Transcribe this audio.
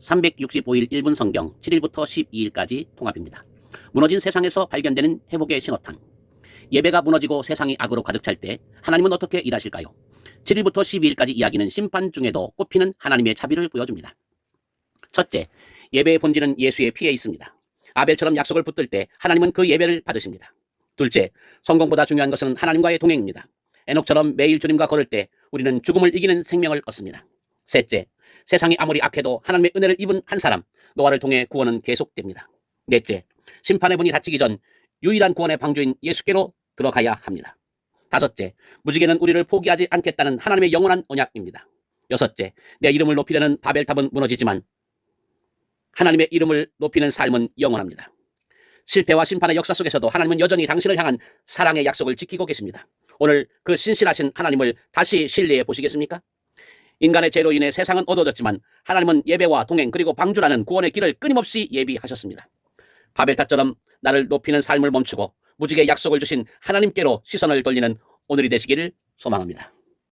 365일 1분 성경 7일부터 12일까지 통합입니다. 무너진 세상에서 발견되는 회복의 신호탄. 예배가 무너지고 세상이 악으로 가득 찰 때 하나님은 어떻게 일하실까요? 7일부터 12일까지 이야기는 심판 중에도 꼽히는 하나님의 자비를 보여줍니다. 첫째, 예배의 본질은 예수의 피에 있습니다. 아벨처럼 약속을 붙들 때 하나님은 그 예배를 받으십니다. 둘째, 성공보다 중요한 것은 하나님과의 동행입니다. 에녹처럼 매일 주님과 걸을 때 우리는 죽음을 이기는 생명을 얻습니다. 셋째, 세상이 아무리 악해도 하나님의 은혜를 입은 한 사람, 노아를 통해 구원은 계속됩니다. 넷째, 심판의 문이 닫히기 전 유일한 구원의 방주인 예수께로 들어가야 합니다. 다섯째, 무지개는 우리를 포기하지 않겠다는 하나님의 영원한 언약입니다. 여섯째, 내 이름을 높이려는 바벨탑은 무너지지만 하나님의 이름을 높이는 삶은 영원합니다. 실패와 심판의 역사 속에서도 하나님은 여전히 당신을 향한 사랑의 약속을 지키고 계십니다. 오늘 그 신실하신 하나님을 다시 신뢰해 보시겠습니까? 인간의 죄로 인해 세상은 어두워졌지만 하나님은 예배와 동행 그리고 방주라는 구원의 길을 끊임없이 예비하셨습니다. 바벨탑처럼 나를 높이는 삶을 멈추고 무지개 약속을 주신 하나님께로 시선을 돌리는 오늘이 되시기를 소망합니다.